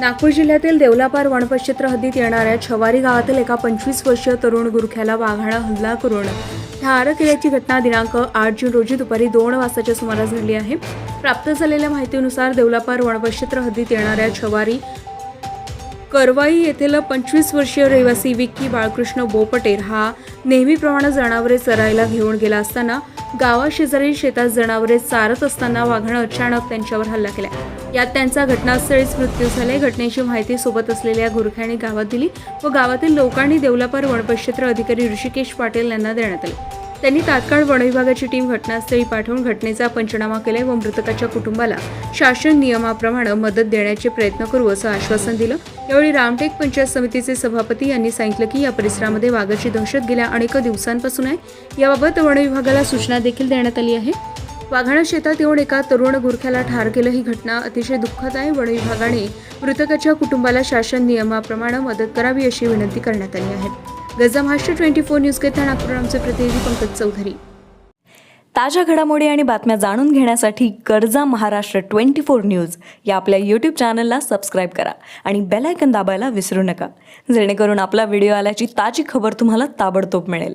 नागपूर जिल्ह्यातील देवलापार वनपक्षेत्र हद्दीत येणाऱ्या छवारी गावातील एका पंचवीस वर्षीय तरुण गुरख्याला वाघानं हल्ला करून ठार केल्याची घटना दिनांक आठ जून रोजी दुपारी दोन वाजताच्या सुमारास घडली आहे. प्राप्त झालेल्या माहितीनुसार देवलापार वनपक्षेत्र हद्दीत येणाऱ्या छवारी करवाई येथील पंचवीस वर्षीय रहिवासी विक्की बाळकृष्ण बोपटेर हा नेहमीप्रमाणे जनावरे चरायला घेऊन गेला असताना गावाशेजारी शेतात जनावरे चारत असताना वाघानं अचानक त्यांच्यावर हल्ला केला. यात त्यांचा घटनास्थळीच मृत्यू झाले. घटनेची माहिती सोबत असलेल्या गुरख्याने गावात दिली व गावातील लोकांनी देवलापार वनपरिक्षेत्र अधिकारी ऋषिकेश पाटील यांना देण्यात आले. त्यांनी तात्काळ वनविभागाची टीम घटनास्थळी पाठवून घटनेचा पंचनामा केला व मृतकाच्या कुटुंबाला शासन नियमाप्रमाणे मदत देण्याचे प्रयत्न करू असं आश्वासन दिलं. यावेळी रामटेक पंचायत समितीचे सभापती यांनी सांगितलं की या परिसरामध्ये वाघाची दहशत गेल्या अनेक दिवसांपासून आहे. याबाबत वनविभागाला सूचना देखील देण्यात आली आहे. वाघाणा शेतात येऊन एका तरुण गुरख्याला ठार केलं. ही घटना अतिशय दुःखद आहे वन विभागाने मृतकाच्या कुटुंबाला शासन नियमाप्रमाणे मदत करावी अशी विनंती करण्यात आली आहे. गजा महाराष्ट्र ट्वेंटी फोर न्यूज करिता नागपूर आमचे प्रतिनिधी पंकज चौधरी. ताज्या घडामोडी आणि बातम्या जाणून घेण्यासाठी गरजा महाराष्ट्र ट्वेंटी फोर न्यूज या आपल्या यूट्यूब चॅनलला सबस्क्राईब करा आणि बेलायकन दाबायला विसरू नका. जेणेकरून आपला व्हिडिओ आल्याची ताजी खबर तुम्हाला ताबडतोब मिळेल.